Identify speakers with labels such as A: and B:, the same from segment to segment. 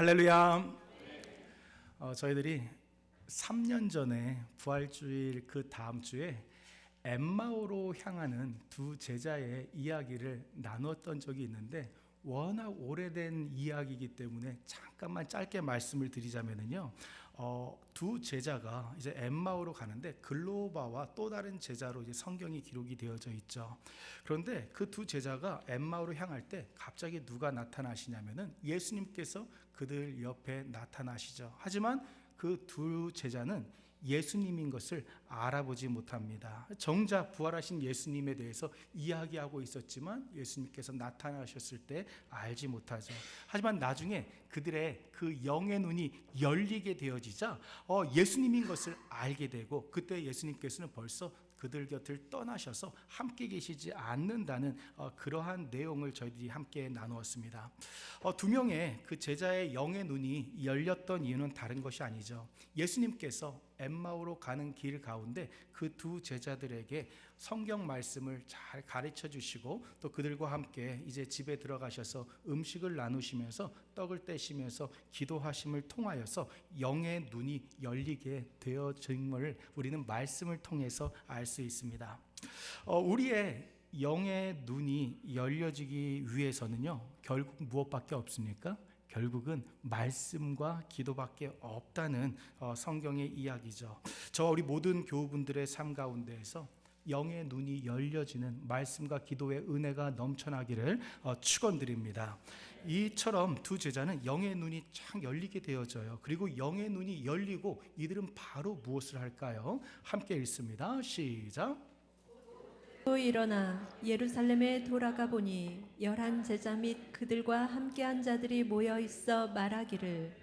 A: 할렐루야. 어, 저희들이 3년 전에 부활주일 그 다음 주에 엠마오로 향하는 두 제자의 이야기를 나누었던 적이 있는데 워낙 오래된 이야기이기 때문에 잠깐만 짧게 말씀을 드리자면요, 어, 두 제자가 이제 엠마오로 가는데 글로바와 또 다른 제자로 이제 성경이 기록이 되어져 있죠. 그런데 그 두 제자가 엠마오로 향할 때 갑자기 누가 나타나시냐면은 예수님께서 그들 옆에 나타나시죠. 하지만 그 두 제자는 예수님인 것을 알아보지 못합니다. 정작 부활하신 예수님에 대해서 이야기하고 있었지만 예수님께서 나타나셨을 때 알지 못하죠. 하지만 나중에 그들의 그 영의 눈이 열리게 되어지자 어, 예수님인 것을 알게 되고 그때 예수님께서는 벌써 그들 곁을 떠나셔서 함께 계시지 않는다는 어, 그러한 내용을 저희들이 함께 나누었습니다. 어, 두 명의 그 제자의 영의 눈이 열렸던 이유는 다른 것이 아니죠. 예수님께서 엠마오로 가는 길 가운데 그 두 제자들에게 성경 말씀을 잘 가르쳐 주시고 또 그들과 함께 이제 집에 들어가셔서 음식을 나누시면서 떡을 떼시면서 기도하심을 통하여서 영의 눈이 열리게 되어짐을 우리는 말씀을 통해서 알 수 있습니다. 어, 우리의 영의 눈이 열려지기 위해서는요, 결국 무엇밖에 없습니까? 결국은 말씀과 기도밖에 없다는 어, 성경의 이야기죠. 저 우리 모든 교우분들의 삶 가운데에서 영의 눈이 열려지는 말씀과 기도의 은혜가 넘쳐나기를 어, 축원드립니다. 이처럼 두 제자는 영의 눈이 쫙 열리게 되어져요. 그리고 영의 눈이 열리고 이들은 바로 무엇을 할까요? 함께 읽습니다. 시작.
B: 또 일어나 예루살렘에 돌아가 보니 열한 제자 및 그들과 함께한 자들이 모여 있어 말하기를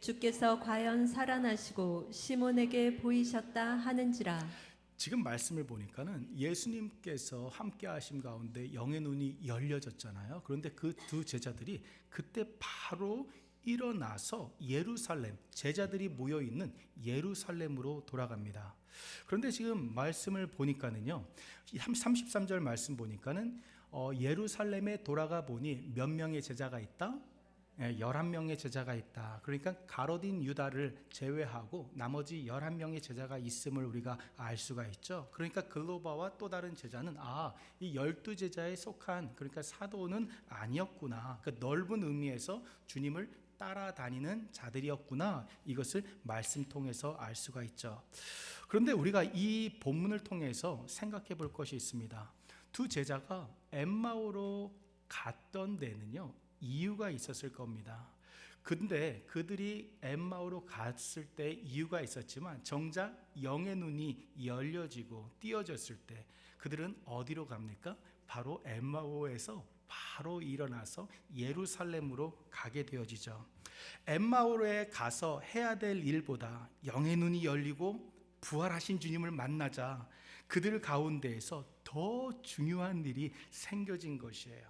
B: 주께서 과연 살아나시고 시몬에게 보이셨다 하는지라
A: 지금 말씀을 보니까는 예수님께서 함께 하심 가운데 영의 눈이 열려졌잖아요. 그런데 그 두 제자들이 그때 바로 일어나서 예루살렘, 제자들이 모여 있는 예루살렘으로 돌아갑니다. 그런데 지금 말씀을 보니까는요, 33절 말씀 보니까는 어, 예루살렘에 돌아가 보니 몇 명의 제자가 있다? 예, 11명의 제자가 있다. 그러니까 가로딘 유다를 제외하고 나머지 11명의 제자가 있음을 우리가 알 수가 있죠. 그러니까 글로바와 또 다른 제자는 아, 이 12제자에 속한 그러니까 사도는 아니었구나. 그 넓은 의미에서 주님을 따라다니는 자들이었구나. 이것을 말씀 통해서 알 수가 있죠. 그런데 우리가 이 본문을 통해서 생각해 볼 것이 있습니다. 두 제자가 엠마오로 갔던 데는요. 이유가 있었을 겁니다. 근데 그들이 엠마오로 갔을 때 이유가 있었지만 정작 영의 눈이 열려지고 띄어졌을 때 그들은 어디로 갑니까? 바로 엠마오에서 바로 일어나서 예루살렘으로 가게 되어지죠. 엠마오에 가서 해야 될 일보다 영의 눈이 열리고 부활하신 주님을 만나자 그들 가운데에서 더 중요한 일이 생겨진 것이에요.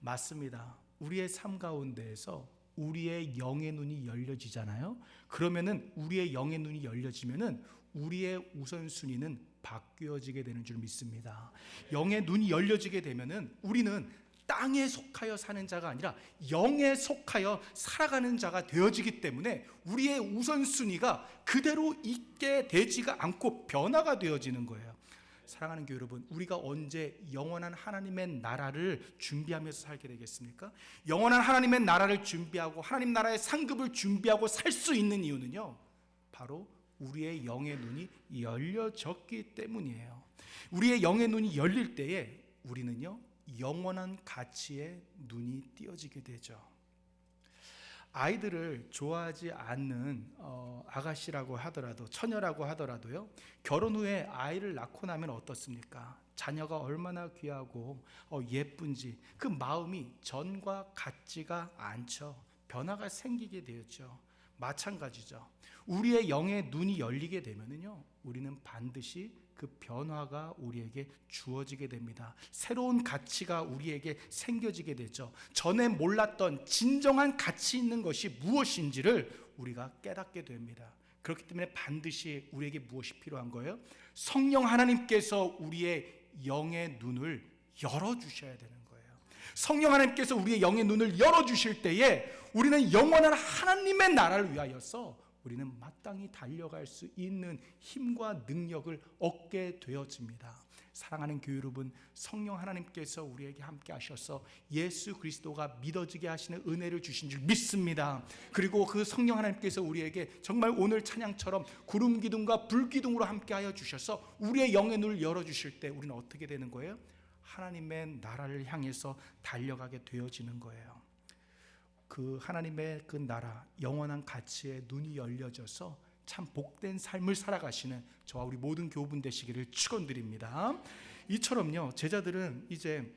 A: 맞습니다. 우리의 삶 가운데에서 우리의 영의 눈이 열려지잖아요. 그러면은 우리의 영의 눈이 열려지면은 우리의 우선순위는 바뀌어지게 되는 줄 믿습니다. 영의 눈이 열려지게 되면은 우리는 땅에 속하여 사는 자가 아니라 영에 속하여 살아가는 자가 되어지기 때문에 우리의 우선순위가 그대로 있게 되지가 않고 변화가 되어지는 거예요. 사랑하는 교회 여러분, 우리가 언제 영원한 하나님의 나라를 준비하면서 살게 되겠습니까? 영원한 하나님의 나라를 준비하고 하나님 나라의 상급을 준비하고 살 수 있는 이유는요. 바로 우리의 영의 눈이 열려졌기 때문이에요. 우리의 영의 눈이 열릴 때에 우리는요. 영원한 가치에 눈이 띄어지게 되죠. 아이들을 좋아하지 않는 어, 아가씨라고 하더라도 처녀라고 하더라도요 결혼 후에 아이를 낳고 나면 어떻습니까? 자녀가 얼마나 귀하고 어, 예쁜지 그 마음이 전과 같지가 않죠. 변화가 생기게 되었죠. 마찬가지죠. 우리의 영의 눈이 열리게 되면은요, 우리는 반드시 그 변화가 우리에게 주어지게 됩니다. 새로운 가치가 우리에게 생겨지게 되죠. 전에 몰랐던 진정한 가치 있는 것이 무엇인지를 우리가 깨닫게 됩니다. 그렇기 때문에 반드시 우리에게 무엇이 필요한 거예요? 성령 하나님께서 우리의 영의 눈을 열어주셔야 되는 거예요. 성령 하나님께서 우리의 영의 눈을 열어 주실 때에 우리는 영원한 하나님의 나라를 위하여서 우리는 마땅히 달려갈 수 있는 힘과 능력을 얻게 되어집니다. 사랑하는 교회 여러분, 성령 하나님께서 우리에게 함께 하셔서 예수 그리스도가 믿어지게 하시는 은혜를 주신 줄 믿습니다. 그리고 그 성령 하나님께서 우리에게 정말 오늘 찬양처럼 구름 기둥과 불 기둥으로 함께 하여 주셔서 우리의 영의 눈을 열어 주실 때 우리는 어떻게 되는 거예요? 하나님의 나라를 향해서 달려가게 되어지는 거예요. 그 하나님의 그 나라 영원한 가치에 눈이 열려져서 참 복된 삶을 살아가시는 저와 우리 모든 교우분 되시기를 축원드립니다. 이처럼요 제자들은 이제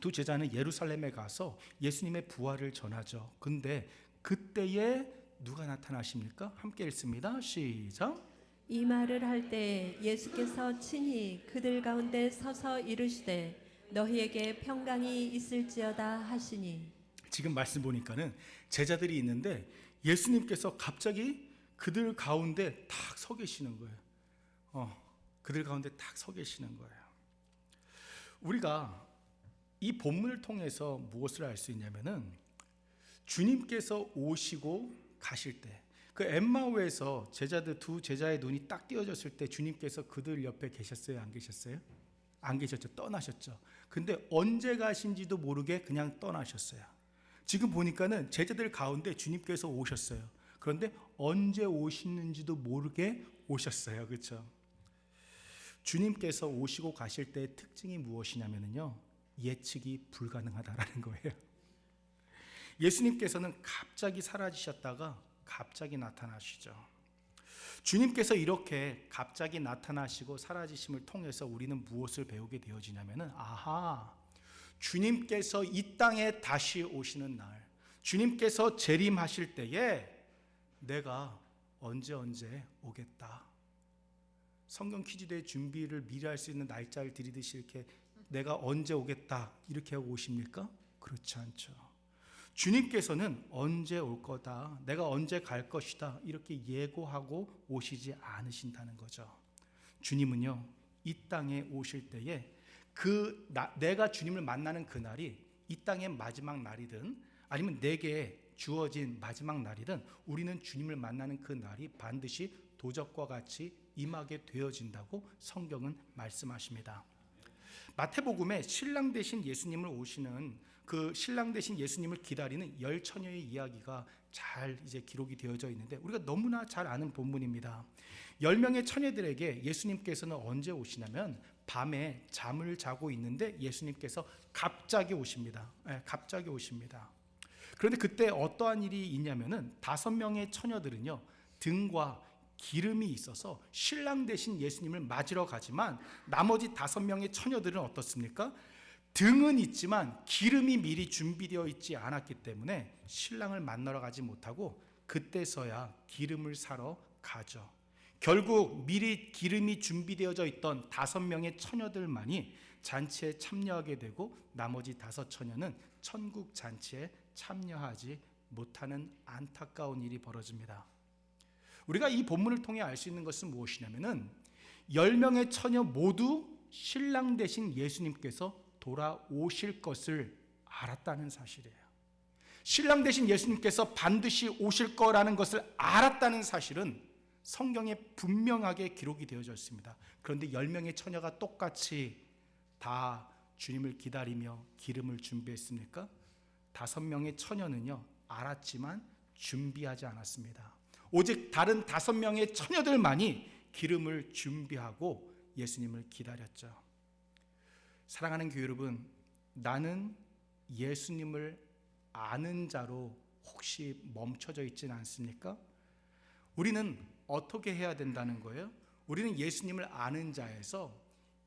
A: 두 제자는 예루살렘에 가서 예수님의 부활을 전하죠. 근데 그때에 누가 나타나십니까? 함께 읽습니다. 시작.
B: 이 말을 할 때 예수께서 친히 그들 가운데 서서 이르시되 너희에게 평강이 있을지어다 하시니
A: 지금 말씀 보니까는 제자들이 있는데 예수님께서 갑자기 그들 가운데 탁서 계시는 거예요. 어, 그들 가운데 탁서 계시는 거예요. 우리가 이 본문을 통해서 무엇을 알 수 있냐면은 주님께서 오시고 가실 때, 그 엠마오에서 제자들 두 제자의 눈이 딱 띄어졌을 때 주님께서 그들 옆에 계셨어요, 안 계셨어요? 안 계셨죠, 떠나셨죠. 근데 언제 가신지도 모르게 그냥 떠나셨어요. 지금 보니까는 제자들 가운데 주님께서 오셨어요. 그런데 언제 오시는지도 모르게 오셨어요. 그렇죠? 주님께서 오시고 가실 때의 특징이 무엇이냐면요. 예측이 불가능하다라는 거예요. 예수님께서는 갑자기 사라지셨다가 갑자기 나타나시죠. 주님께서 이렇게 갑자기 나타나시고 사라지심을 통해서 우리는 무엇을 배우게 되어지냐면은 아하 주님께서 이 땅에 다시 오시는 날 주님께서 재림하실 때에 내가 언제 언제 오겠다. 성경 퀴즈대회 준비를 미리 할 수 있는 날짜를 들이듯이 이렇게 내가 언제 오겠다 이렇게 하고 오십니까? 그렇지 않죠. 주님께서는 언제 올 거다, 내가 언제 갈 것이다 이렇게 예고하고 오시지 않으신다는 거죠. 주님은요 이 땅에 오실 때에 그 나, 내가 주님을 만나는 그 날이 이 땅의 마지막 날이든 아니면 내게 주어진 마지막 날이든 우리는 주님을 만나는 그 날이 반드시 도적과 같이 임하게 되어진다고 성경은 말씀하십니다. 마태복음에 신랑 대신 예수님을 오시는 그 신랑 대신 예수님을 기다리는 열 처녀의 이야기가 잘 이제 기록이 되어져 있는데 우리가 너무나 잘 아는 본문입니다. 열 명의 처녀들에게 예수님께서는 언제 오시냐면 밤에 잠을 자고 있는데 예수님께서 갑자기 오십니다. 예, 갑자기 오십니다. 그런데 그때 어떠한 일이 있냐면은 다섯 명의 처녀들은요 등과 기름이 있어서 신랑 대신 예수님을 맞으러 가지만 나머지 다섯 명의 처녀들은 어떻습니까? 등은 있지만 기름이 미리 준비되어 있지 않았기 때문에 신랑을 만나러 가지 못하고 그때서야 기름을 사러 가죠. 결국 미리 기름이 준비되어져 있던 다섯 명의 처녀들만이 잔치에 참여하게 되고 나머지 다섯 처녀는 천국 잔치에 참여하지 못하는 안타까운 일이 벌어집니다. 우리가 이 본문을 통해 알 수 있는 것은 무엇이냐면은 열 명의 처녀 모두 신랑 대신 예수님께서 돌아오실 것을 알았다는 사실이에요. 신랑 대신 예수님께서 반드시 오실 거라는 것을 알았다는 사실은 성경에 분명하게 기록이 되어져 있습니다. 그런데 열 명의 처녀가 똑같이 다 주님을 기다리며 기름을 준비했습니까? 다섯 명의 처녀는요 알았지만 준비하지 않았습니다. 오직 다른 다섯 명의 처녀들만이 기름을 준비하고 예수님을 기다렸죠. 사랑하는 교회 여러분, 나는 예수님을 아는 자로 혹시 멈춰져 있지는 않습니까? 우리는 어떻게 해야 된다는 거예요? 우리는 예수님을 아는 자에서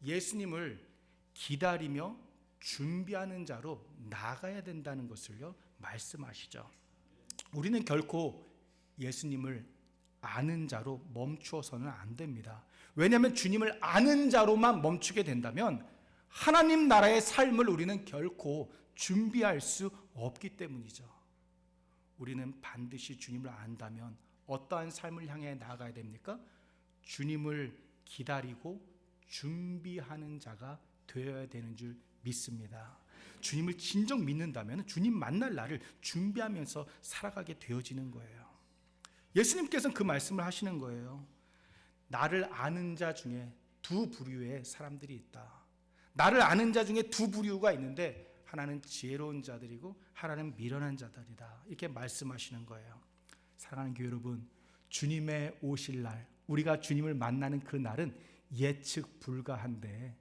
A: 예수님을 기다리며 준비하는 자로 나가야 된다는 것을요 말씀하시죠. 우리는 결코 예수님을 아는 자로 멈추어서는 안 됩니다. 왜냐하면 주님을 아는 자로만 멈추게 된다면 하나님 나라의 삶을 우리는 결코 준비할 수 없기 때문이죠. 우리는 반드시 주님을 안다면 어떠한 삶을 향해 나아가야 됩니까? 주님을 기다리고 준비하는 자가 되어야 되는 줄 믿습니다. 주님을 진정 믿는다면 주님 만날 날을 준비하면서 살아가게 되어지는 거예요. 예수님께서는 그 말씀을 하시는 거예요. 나를 아는 자 중에 두 부류의 사람들이 있다. 나를 아는 자 중에 두 부류가 있는데 하나는 지혜로운 자들이고 하나는 미련한 자들이다. 이렇게 말씀하시는 거예요. 사랑하는 교회 여러분, 주님의 오실 날, 우리가 주님을 만나는 그 날은 예측 불가한데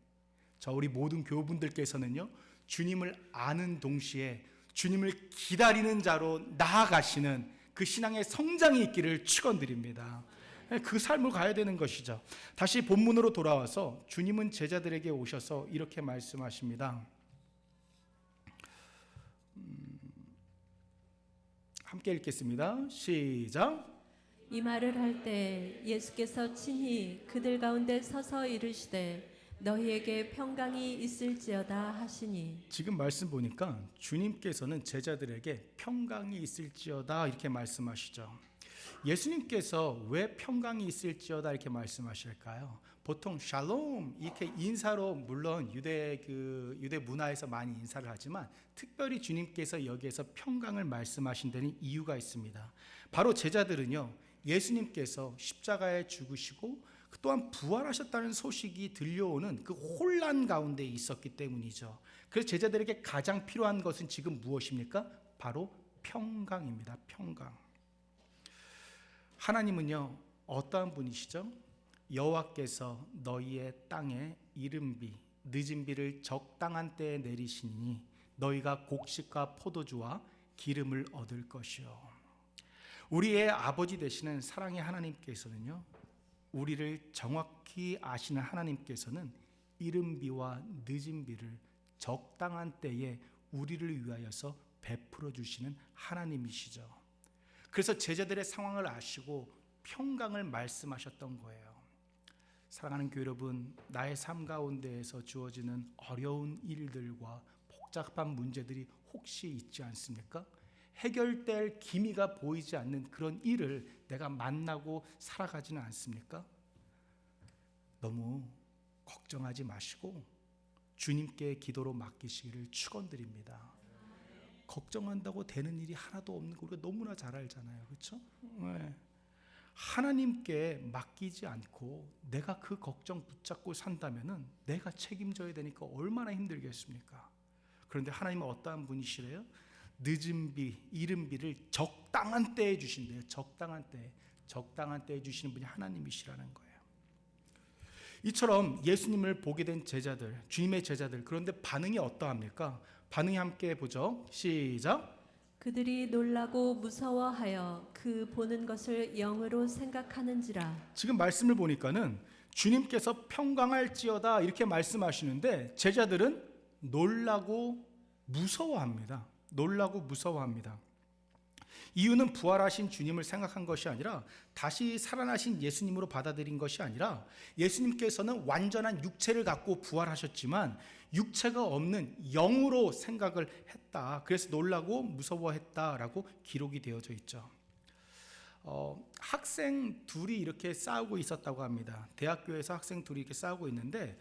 A: 저 우리 모든 교우분들께서는요. 주님을 아는 동시에 주님을 기다리는 자로 나아가시는 그 신앙의 성장이 있기를 축원드립니다. 그 삶을 가야 되는 것이죠. 다시 본문으로 돌아와서 주님은 제자들에게 오셔서 이렇게 말씀하십니다. 음, 함께 읽겠습니다. 시작.
B: 이 말을 할 때 예수께서 친히 그들 가운데 서서 이르시되 너희에게 평강이 있을지어다 하시니
A: 지금 말씀 보니까 주님께서는 제자들에게 평강이 있을지어다 이렇게 말씀하시죠. 예수님께서 왜 평강이 있을지어다 이렇게 말씀하실까요? 보통 샬롬 이렇게 인사로 물론 유대 그 유대 문화에서 많이 인사를 하지만 특별히 주님께서 여기에서 평강을 말씀하신 데는 이유가 있습니다. 바로 제자들은요 예수님께서 십자가에 죽으시고 또한 부활하셨다는 소식이 들려오는 그 혼란 가운데 있었기 때문이죠. 그래서 제자들에게 가장 필요한 것은 지금 무엇입니까? 바로 평강입니다. 평강. 하나님은요 어떠한 분이시죠? 여호와께서 너희의 땅에 이른비 늦은 비를 적당한 때에 내리시니 너희가 곡식과 포도주와 기름을 얻을 것이요. 우리의 아버지 되시는 사랑의 하나님께서는요 우리를 정확히 아시는 하나님께서는 이른 비와 늦은 비를 적당한 때에 우리를 위하여서 베풀어 주시는 하나님이시죠. 그래서 제자들의 상황을 아시고 평강을 말씀하셨던 거예요. 사랑하는 교회 여러분, 나의 삶 가운데에서 주어지는 어려운 일들과 복잡한 문제들이 혹시 있지 않습니까? 해결될 기미가 보이지 않는 그런 일을 내가 만나고 살아가지는 않습니까? 너무 걱정하지 마시고 주님께 기도로 맡기시기를 축원드립니다. 걱정한다고 되는 일이 하나도 없는 거 우리가 너무나 잘 알잖아요. 그렇죠? 네. 하나님께 맡기지 않고 내가 그 걱정 붙잡고 산다면은 내가 책임져야 되니까 얼마나 힘들겠습니까? 그런데 하나님은 어떠한 분이시래요? 늦은 비, 이른 비를 적당한 때에 주신대요. 적당한 때, 적당한 때에 주시는 분이 하나님이시라는 거예요. 이처럼 예수님을 보게 된 제자들, 주님의 제자들, 그런데 반응이 어떠합니까? 반응이 함께 보죠. 시작.
B: 그들이 놀라고 무서워하여 그 보는 것을 영으로 생각하는지라
A: 지금 말씀을 보니까는 주님께서 평강할지어다 이렇게 말씀하시는데 제자들은 놀라고 무서워합니다. 놀라고 무서워합니다. 이유는 부활하신 주님을 생각한 것이 아니라 다시 살아나신 예수님으로 받아들인 것이 아니라 예수님께서는 완전한 육체를 갖고 부활하셨지만 육체가 없는 영으로 생각을 했다. 그래서 놀라고 무서워했다라고 기록이 되어져 있죠. 어, 학생 둘이 이렇게 싸우고 있었다고 합니다. 대학교에서 학생 둘이 이렇게 싸우고 있는데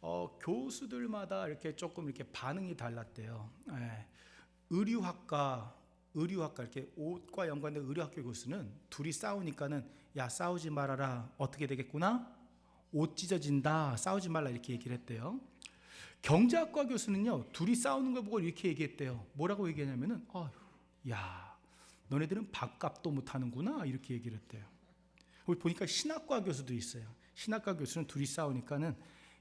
A: 어, 교수들마다 이렇게 조금 이렇게 반응이 달랐대요. 예. 의류학과 의류학과 이렇게 옷과 연관된 의류학교 교수는 둘이 싸우니까는 야 싸우지 말아라 어떻게 되겠구나 옷 찢어진다 싸우지 말라 이렇게 얘기를 했대요. 경제학과 교수는요 둘이 싸우는 걸 보고 이렇게 얘기했대요. 뭐라고 얘기하냐면은 아휴 야 너네들은 밥값도 못하는구나 이렇게 얘기를 했대요. 보니까 신학과 교수도 있어요. 신학과 교수는 둘이 싸우니까는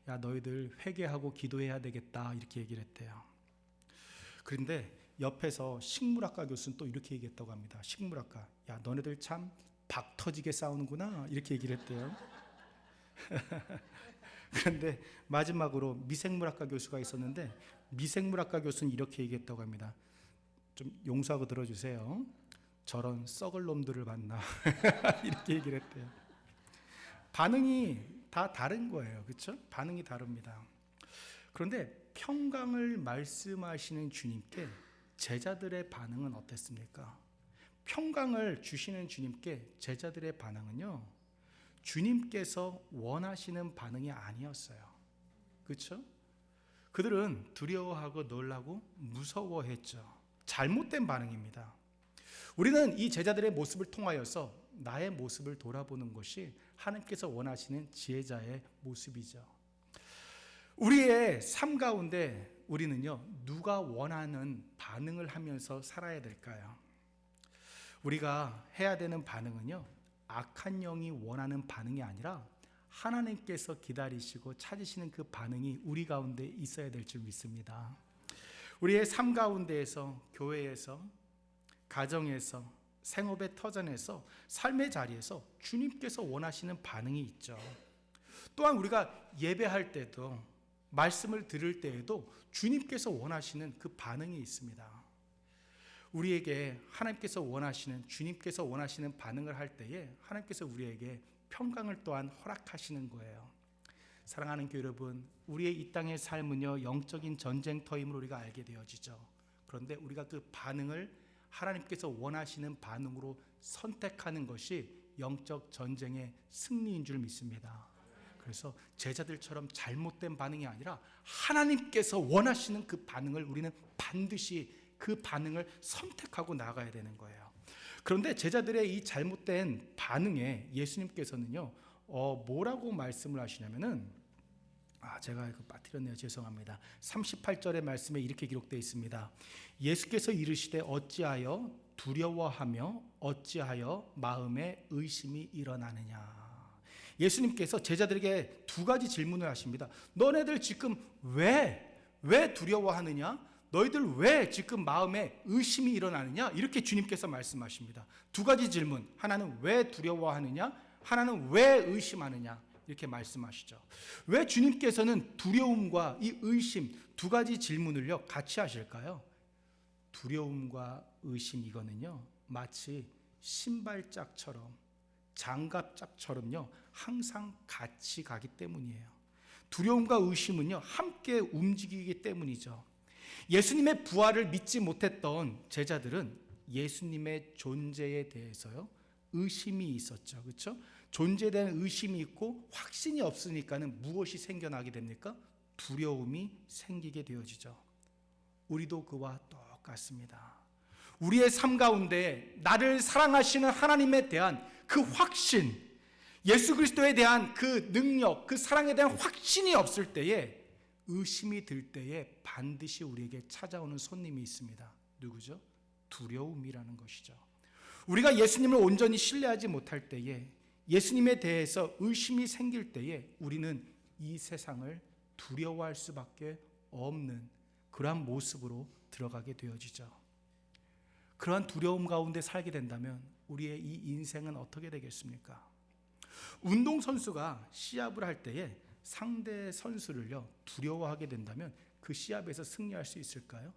A: 야 너희들 회개하고 기도해야 되겠다 이렇게 얘기를 했대요. 그런데 옆에서 식물학과 교수는 또 이렇게 얘기했다고 합니다. 식물학과 야 너네들 참 박 터지게 싸우는구나 이렇게 얘기를 했대요. 그런데 마지막으로 미생물학과 교수가 있었는데 미생물학과 교수는 이렇게 얘기했다고 합니다. 좀 용서하고 들어주세요. 저런 썩을 놈들을 만나 이렇게 얘기를 했대요. 반응이 다 다른 거예요, 그렇죠? 반응이 다릅니다. 그런데 평강을 말씀하시는 주님께 제자들의 반응은 어땠습니까? 평강을 주시는 주님께 제자들의 반응은요, 주님께서 원하시는 반응이 아니었어요. 그렇죠? 그들은 두려워하고 놀라고 무서워했죠. 잘못된 반응입니다. 우리는 이 제자들의 모습을 통하여서 나의 모습을 돌아보는 것이 하나님께서 원하시는 지혜자의 모습이죠. 우리의 삶 가운데 우리는요, 누가 원하는 반응을 하면서 살아야 될까요? 우리가 해야 되는 반응은요, 악한 영이 원하는 반응이 아니라 하나님께서 기다리시고 찾으시는 그 반응이 우리 가운데 있어야 될 줄 믿습니다. 우리의 삶 가운데에서, 교회에서, 가정에서, 생업의 터전에서, 삶의 자리에서 주님께서 원하시는 반응이 있죠. 또한 우리가 예배할 때도, 말씀을 들을 때에도 주님께서 원하시는 그 반응이 있습니다. 우리에게 하나님께서 원하시는 주님께서 원하시는 반응을 할 때에 하나님께서 우리에게 평강을 또한 허락하시는 거예요. 사랑하는 교회 여러분, 우리의 이 땅의 삶은요 영적인 전쟁터임을 우리가 알게 되어지죠. 그런데 우리가 그 반응을 하나님께서 원하시는 반응으로 선택하는 것이 영적 전쟁의 승리인 줄 믿습니다. 그래서 제자들처럼 잘못된 반응이 아니라 하나님께서 원하시는 그 반응을 우리는 반드시 그 반응을 선택하고 나가야 되는 거예요. 그런데 제자들의 이 잘못된 반응에 예수님께서는요, 어, 뭐라고 말씀을 하시냐면은, 아, 제가 이거 빠뜨렸네요. 죄송합니다. 38절의 말씀에 이렇게 기록되어 있습니다. 예수께서 이르시되 어찌하여 두려워하며 어찌하여 마음에 의심이 일어나느냐. 예수님께서 제자들에게 두 가지 질문을 하십니다. 너네들 지금 왜, 왜 두려워하느냐? 너희들 왜 지금 마음에 의심이 일어나느냐? 이렇게 주님께서 말씀하십니다. 두 가지 질문. 하나는 왜 두려워하느냐? 하나는 왜 의심하느냐? 이렇게 말씀하시죠. 왜 주님께서는 두려움과 이 의심 두 가지 질문을요 같이 하실까요? 두려움과 의심 이거는요 마치 신발짝처럼 장갑짝처럼요 항상 같이 가기 때문이에요. 두려움과 의심은요 함께 움직이기 때문이죠. 예수님의 부활을 믿지 못했던 제자들은 예수님의 존재에 대해서요 의심이 있었죠. 그렇죠? 존재에 대한 의심이 있고 확신이 없으니까는 무엇이 생겨나게 됩니까? 두려움이 생기게 되어지죠. 우리도 그와 똑같습니다. 우리의 삶 가운데 나를 사랑하시는 하나님에 대한 그 확신, 예수 그리스도에 대한 그 능력, 그 사랑에 대한 확신이 없을 때에 의심이 들 때에 반드시 우리에게 찾아오는 손님이 있습니다. 누구죠? 두려움이라는 것이죠. 우리가 예수님을 온전히 신뢰하지 못할 때에 예수님에 대해서 의심이 생길 때에 우리는 이 세상을 두려워할 수밖에 없는 그러한 모습으로 들어가게 되어지죠. 그러한 두려움 가운데 살게 된다면 우리의 이 인생은 어떻게 되겠습니까? 운동 선수가 시합을 할 때에 상대 선수를요 두려워하게 된다면 그 시합에서 승리할 수 있을까요?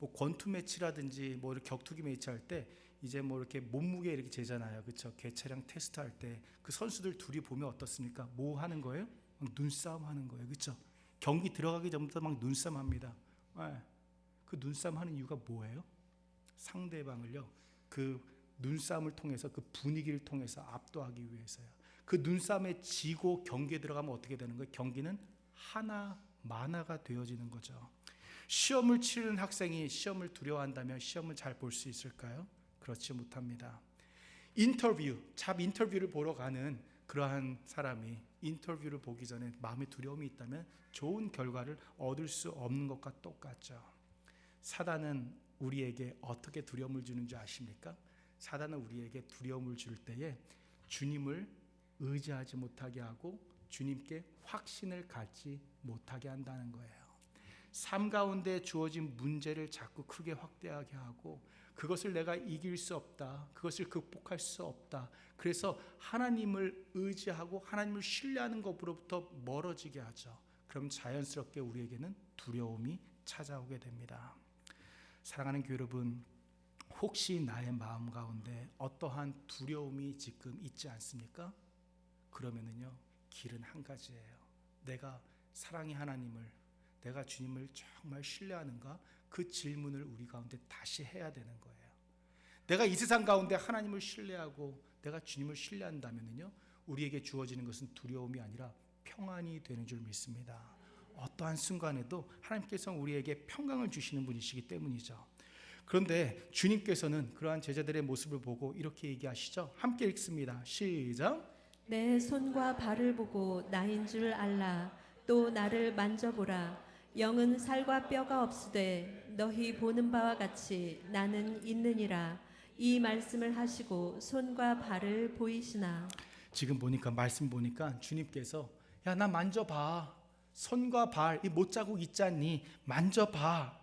A: 뭐 권투 매치라든지 뭐 격투기 매치 할 때 이제 뭐 이렇게 몸무게 이렇게 재잖아요, 그렇죠? 개체량 테스트 할 때 그 선수들 둘이 보면 어떻습니까? 뭐 하는 거예요? 막 눈싸움 하는 거예요, 그렇죠? 경기 들어가기 전부터 막 눈싸움 합니다. 네. 그 눈싸움 하는 이유가 뭐예요? 상대방을요 그 눈싸움을 통해서 그 분위기를 통해서 압도하기 위해서요. 그 눈싸움에 지고 경기에 들어가면 어떻게 되는 거예요? 경기는 하나 만화가 되어지는 거죠. 시험을 치르는 학생이 시험을 두려워한다면 시험을 잘 볼 수 있을까요? 그렇지 못합니다. 인터뷰, 잡 인터뷰를 보러 가는 그러한 사람이 인터뷰를 보기 전에 마음에 두려움이 있다면 좋은 결과를 얻을 수 없는 것과 똑같죠. 사단은 우리에게 어떻게 두려움을 주는지 아십니까? 사단은 우리에게 두려움을 줄 때에 주님을 의지하지 못하게 하고 주님께 확신을 갖지 못하게 한다는 거예요. 삶 가운데 주어진 문제를 자꾸 크게 확대하게 하고 그것을 내가 이길 수 없다. 그것을 극복할 수 없다. 그래서 하나님을 의지하고 하나님을 신뢰하는 것으로부터 멀어지게 하죠. 그럼 자연스럽게 우리에게는 두려움이 찾아오게 됩니다. 사랑하는 교회 여러분, 혹시 나의 마음 가운데 어떠한 두려움이 지금 있지 않습니까? 그러면은요, 길은 한 가지예요. 내가 사랑의 하나님을, 내가 주님을 정말 신뢰하는가? 그 질문을 우리 가운데 다시 해야 되는 거예요. 내가 이 세상 가운데 하나님을 신뢰하고 내가 주님을 신뢰한다면요, 우리에게 주어지는 것은 두려움이 아니라 평안이 되는 줄 믿습니다. 어떠한 순간에도 하나님께서 우리에게 평강을 주시는 분이시기 때문이죠. 그런데 주님께서는 그러한 제자들의 모습을 보고 이렇게 얘기하시죠. 함께 읽습니다. 시작.
B: 내 손과 발을 보고 나인 줄 알라. 또 나를 만져보라. 영은 살과 뼈가 없으되 너희 보는 바와 같이 나는 있느니라. 이 말씀을 하시고 손과 발을 보이시나.
A: 지금 보니까 말씀 보니까 주님께서 야 나 만져봐. 손과 발 이 못자국 있지 않니. 만져봐.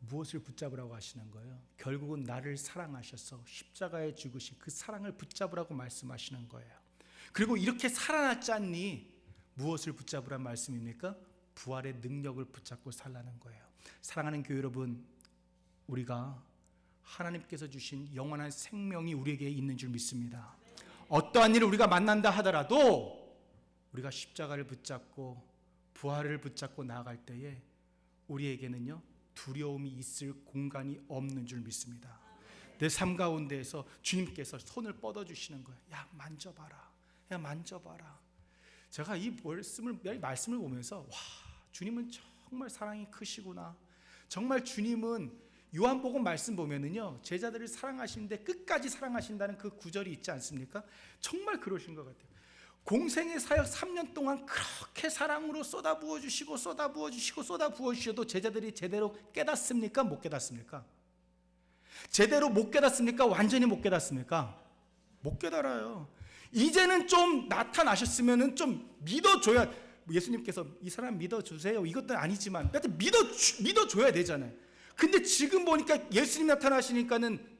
A: 무엇을 붙잡으라고 하시는 거예요? 결국은 나를 사랑하셔서 십자가에 죽으신 그 사랑을 붙잡으라고 말씀하시는 거예요 그리고 이렇게 살아났지 않니 무엇을 붙잡으란 말씀입니까 부활의 능력을 붙잡고 살라는 거예요 사랑하는 교회 여러분 우리가 하나님께서 주신 영원한 생명이 우리에게 있는 줄 믿습니다 어떠한 일을 우리가 만난다 하더라도 우리가 십자가를 붙잡고 부활을 붙잡고 나아갈 때에 우리에게는요 두려움이 있을 공간이 없는 줄 믿습니다. 내 삶 가운데에서 주님께서 손을 뻗어 주시는 거예요. 야 만져봐라. 야 만져봐라. 제가 이 말씀을 이 말씀을 보면서 와 주님은 정말 사랑이 크시구나. 정말 주님은 요한복음 말씀 보면은요 제자들을 사랑하시는데 끝까지 사랑하신다는 그 구절이 있지 않습니까? 정말 그러신 것 같아요. 공생의 사역 3년 동안 그렇게 사랑으로 쏟아부어 주시고 쏟아부어 주시고 쏟아부어 주셔도 제자들이 제대로 깨닫습니까? 못 깨닫습니까? 제대로 못 깨닫습니까? 완전히 못 깨닫습니까? 못 깨달아요. 이제는 좀 나타나셨으면은 좀 믿어줘야 예수님께서 이 사람 믿어주세요. 이것도 아니지만 하여튼 믿어 믿어줘야 되잖아요. 근데 지금 보니까 예수님 나타나시니까는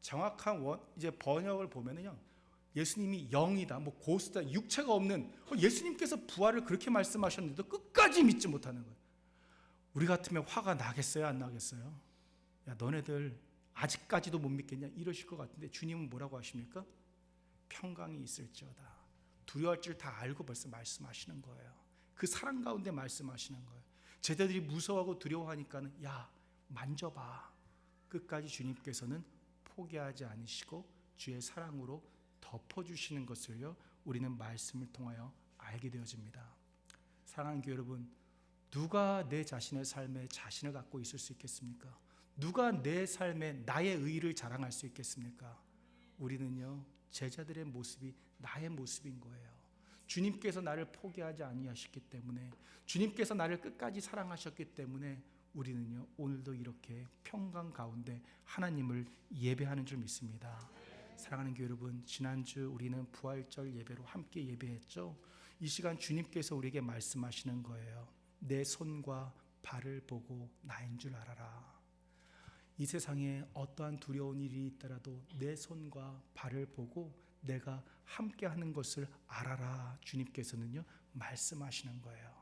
A: 정확한 원 이제 번역을 보면은요. 예수님이 영이다, 뭐 고스다, 육체가 없는 어, 예수님께서 부활을 그렇게 말씀하셨는데도 끝까지 믿지 못하는 거예요. 우리 같으면 화가 나겠어요, 안 나겠어요? 야, 너네들 아직까지도 못 믿겠냐? 이러실 것 같은데 주님은 뭐라고 하십니까? 평강이 있을지어다. 두려워할 줄 다 알고 벌써 말씀하시는 거예요. 그 사랑 가운데 말씀하시는 거예요. 제자들이 무서워하고 두려워하니까는 야 만져봐. 끝까지 주님께서는 포기하지 않으시고 주의 사랑으로 덮어주시는 것을요 우리는 말씀을 통하여 알게 되어집니다. 사랑하는 교회 여러분, 누가 내 자신의 삶에 자신을 갖고 있을 수 있겠습니까? 누가 내 삶에 나의 의를 자랑할 수 있겠습니까? 우리는요 제자들의 모습이 나의 모습인 거예요. 주님께서 나를 포기하지 아니하셨기 때문에 주님께서 나를 끝까지 사랑하셨기 때문에 우리는요 오늘도 이렇게 평강 가운데 하나님을 예배하는 줄 믿습니다. 사랑하는 교회 여러분, 지난주 우리는 부활절 예배로 함께 예배했죠. 이 시간 주님께서 우리에게 말씀하시는 거예요. 내 손과 발을 보고 나인 줄 알아라. 이 세상에 어떠한 두려운 일이 있더라도 내 손과 발을 보고 내가 함께 하는 것을 알아라. 주님께서는요, 말씀하시는 거예요.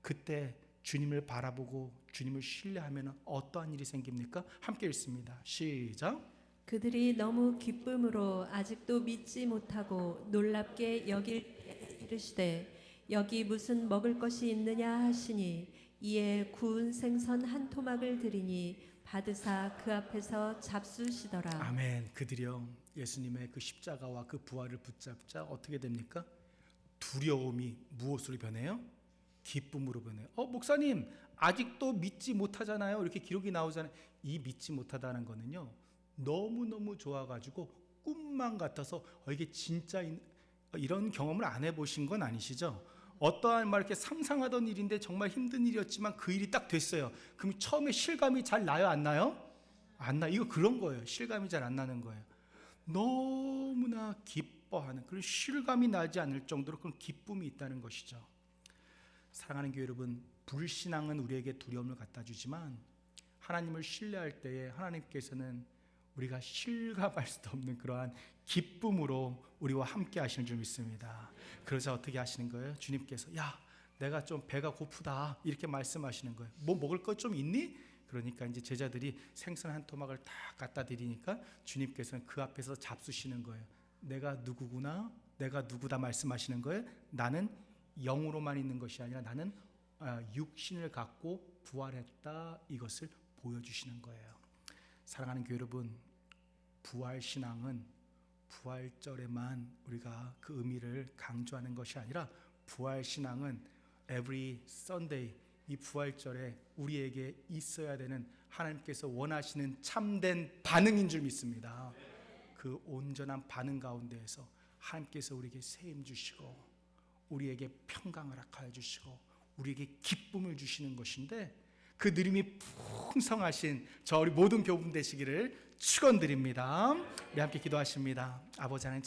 A: 그때 주님을 바라보고 주님을 신뢰하면 어떠한 일이 생깁니까? 함께 읽습니다. 시작.
B: 그들이 너무 기쁨으로 아직도 믿지 못하고 놀랍게 여길 이르시되 여기 무슨 먹을 것이 있느냐 하시니 이에 구운 생선 한 토막을 드리니 받으사 그 앞에서 잡수시더라
A: 아멘. 그들이요 예수님의 그 십자가와 그 부활을 붙잡자 어떻게 됩니까? 두려움이 무엇으로 변해요? 기쁨으로 변해요. 어 목사님 아직도 믿지 못하잖아요. 이렇게 기록이 나오잖아요. 이 믿지 못하다는 거는요 너무 너무 좋아가지고 꿈만 같아서 어, 이게 진짜 이런 경험을 안 해보신 건 아니시죠? 어떠한 말 이렇게 상상하던 일인데 정말 힘든 일이었지만 그 일이 딱 됐어요. 그럼 처음에 실감이 잘 나요, 안 나요? 안 나. 이거 그런 거예요. 실감이 잘 안 나는 거예요. 너무나 기뻐하는 그런 실감이 나지 않을 정도로 그런 기쁨이 있다는 것이죠. 사랑하는 교회 여러분, 불신앙은 우리에게 두려움을 갖다 주지만 하나님을 신뢰할 때에 하나님께서는 우리가 실감할 수도 없는 그러한 기쁨으로 우리와 함께 하시는 줄 믿습니다. 그러자 어떻게 하시는 거예요? 주님께서 야, 내가 좀 배가 고프다 이렇게 말씀하시는 거예요. 뭐 먹을 것 좀 있니? 그러니까 이제 제자들이 생선 한 토막을 다 갖다 드리니까 주님께서는 그 앞에서 잡수시는 거예요. 내가 누구구나? 내가 누구다 말씀하시는 거예요. 나는 영으로만 있는 것이 아니라 나는 아, 육신을 갖고 부활했다 이것을 보여주시는 거예요. 사랑하는 교회 여러분, 부활 신앙은 부활절에만 우리가 그 의미를 강조하는 것이 아니라 부활 신앙은 every Sunday 이 부활절에 우리에게 있어야 되는 하나님께서 원하시는 참된 반응인 줄 믿습니다. 그 온전한 반응 가운데에서 하나님께서 우리에게 세임 주시고 우리에게 평강을 하여 주시고 우리에게 기쁨을 주시는 것인데 그 느림이 풍성하신 저 우리 모든 교분 되시기를 축원드립니다. 우리 함께 기도하십니다. 아버지 하나님